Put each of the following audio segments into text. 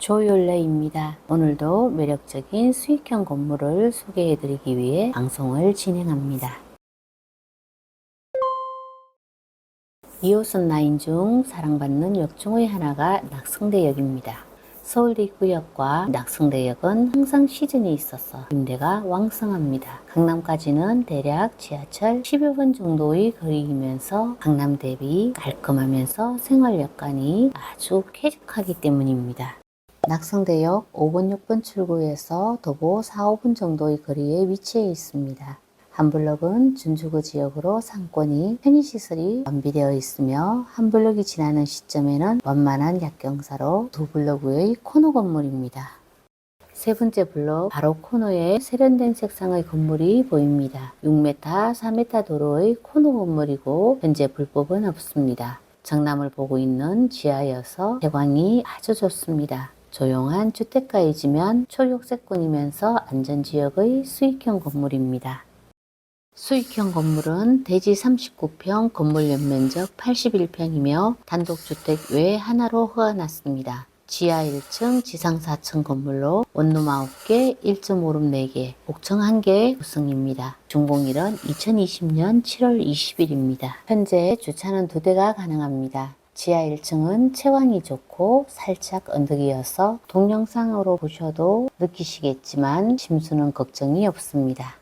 조율래입니다. 오늘도 매력적인 수익형 건물을 소개해드리기 위해 방송을 진행합니다. 2호선 라인 중 사랑받는 역 중의 하나가 낙성대역입니다. 서울대 구역과 낙성대역은 항상 시즌이 있어서 임대가 왕성합니다. 강남까지는 대략 지하철 10여 분 정도의 거리이면서 강남 대비 깔끔하면서 생활 여건이 아주 쾌적하기 때문입니다. 낙성대역 5번 6번 출구에서 도보 4, 5분 정도의 거리에 위치해 있습니다. 한 블럭은 준주거 지역으로 상권이 편의시설이 완비되어 있으며 한 블럭이 지나는 시점에는 완만한 약경사로 두 블럭 위의 코너 건물입니다. 세 번째 블록 바로 코너에 세련된 색상의 건물이 보입니다. 6m, 4m 도로의 코너 건물이고 현재 불법은 없습니다. 정남을 보고 있는 지하여서 대광이 아주 좋습니다. 조용한 주택가에 지면 초록색권이면서 안전지역의 수익형 건물입니다. 수익형 건물은 대지 39평, 건물 연면적 81평이며 단독주택 외 하나로 허가났습니다. 지하 1층, 지상 4층 건물로 원룸 9개, 1.5룸 4개, 옥청 1개 구성입니다. 준공일은 2020년 7월 20일입니다. 현재 주차는 두 대가 가능합니다. 지하 1층은 채광이 좋고 살짝 언덕이어서 동영상으로 보셔도 느끼시겠지만 심수는 걱정이 없습니다.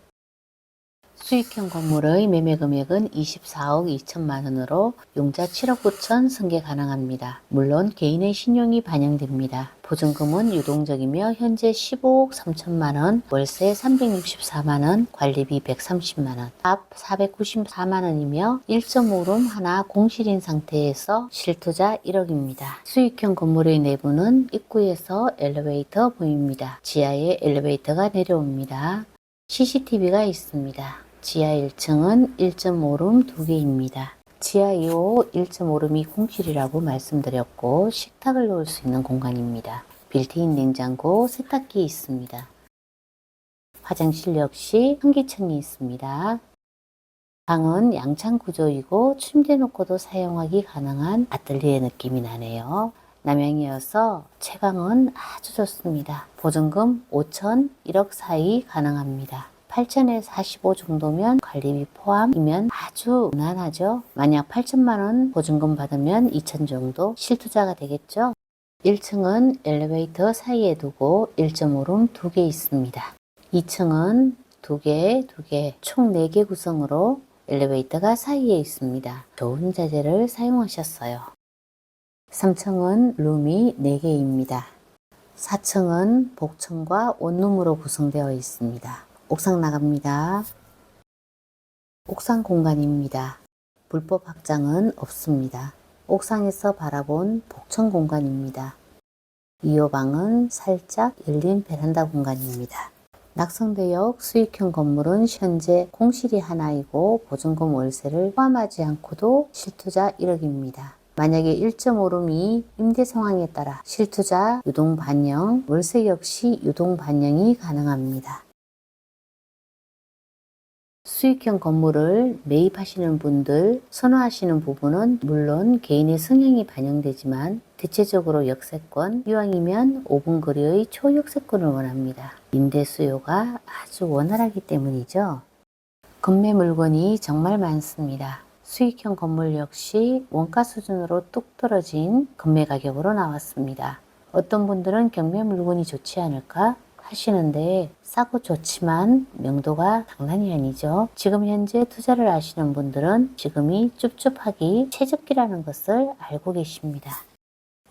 수익형 건물의 매매 금액은 24억 2천만 원으로 용자 7억 9천 승계 가능합니다. 물론 개인의 신용이 반영됩니다. 보증금은 유동적이며 현재 15억 3천만 원, 월세 364만 원, 관리비 130만 원, 합 494만 원이며 1.5룸 하나 공실인 상태에서 실투자 1억입니다. 수익형 건물의 내부는 입구에서 엘리베이터 보입니다. 지하에 엘리베이터가 내려옵니다. CCTV가 있습니다. 지하 1층은 1.5룸 2개입니다. 지하 2호 1.5룸이 공실이라고 말씀드렸고 식탁을 놓을 수 있는 공간입니다. 빌트인 냉장고, 세탁기 있습니다. 화장실 역시 환기청이 있습니다. 방은 양창 구조이고 침대 놓고도 사용하기 가능한 아틀리에 느낌이 나네요. 남양이어서 채광은 아주 좋습니다. 보증금 5천, 1억 사이 가능합니다. 8천에 45 정도면 관리비 포함이면 아주 무난하죠. 만약 8천만 원 보증금 받으면 2천 정도 실투자가 되겠죠. 1층은 엘리베이터 사이에 두고 1.5룸 2개 있습니다. 2층은 2개, 2개, 총 4개 구성으로 엘리베이터가 사이에 있습니다. 좋은 자재를 사용하셨어요. 3층은 룸이 4개입니다. 4층은 복층과 원룸으로 구성되어 있습니다. 옥상 나갑니다. 옥상 공간입니다. 불법 확장은 없습니다. 옥상에서 바라본 복층 공간입니다. 2호 방은 살짝 열린 베란다 공간입니다. 낙성대역 수익형 건물은 현재 공실이 하나이고 보증금 월세를 포함하지 않고도 실투자 1억입니다. 만약에 1.5룸이 임대 상황에 따라 실투자 유동 반영, 월세 역시 유동 반영이 가능합니다. 수익형 건물을 매입하시는 분들 선호하시는 부분은 물론 개인의 성향이 반영되지만 대체적으로 역세권, 이왕이면 5분 거리의 초역세권을 원합니다. 임대 수요가 아주 원활하기 때문이죠. 건매 물건이 정말 많습니다. 수익형 건물 역시 원가 수준으로 뚝 떨어진 건매 가격으로 나왔습니다. 어떤 분들은 경매 물건이 좋지 않을까 하시는데 싸고 좋지만 명도가 장난이 아니죠. 지금 현재 투자를 하시는 분들은 지금이 쭈쭈하기 최적기라는 것을 알고 계십니다.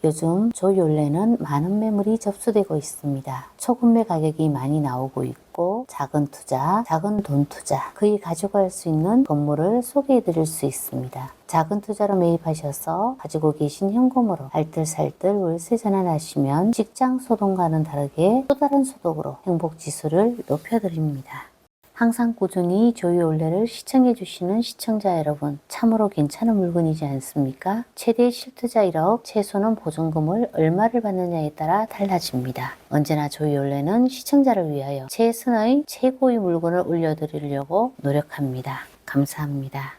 요즘 조율래는 많은 매물이 접수되고 있습니다. 초급매 가격이 많이 나오고 있고 작은 투자, 작은 돈 투자, 거의 가져갈 수 있는 건물을 소개해 드릴 수 있습니다. 작은 투자로 매입하셔서 가지고 계신 현금으로 알뜰살뜰 월세 전환하시면 직장 소득과는 다르게 또 다른 소득으로 행복 지수를 높여드립니다. 항상 꾸준히 조이 올레를 시청해 주시는 시청자 여러분 참으로 괜찮은 물건이지 않습니까? 최대 실투자 1억 최소는 보증금을 얼마를 받느냐에 따라 달라집니다. 언제나 조이 올레는 시청자를 위하여 최선의 최고의 물건을 올려드리려고 노력합니다. 감사합니다.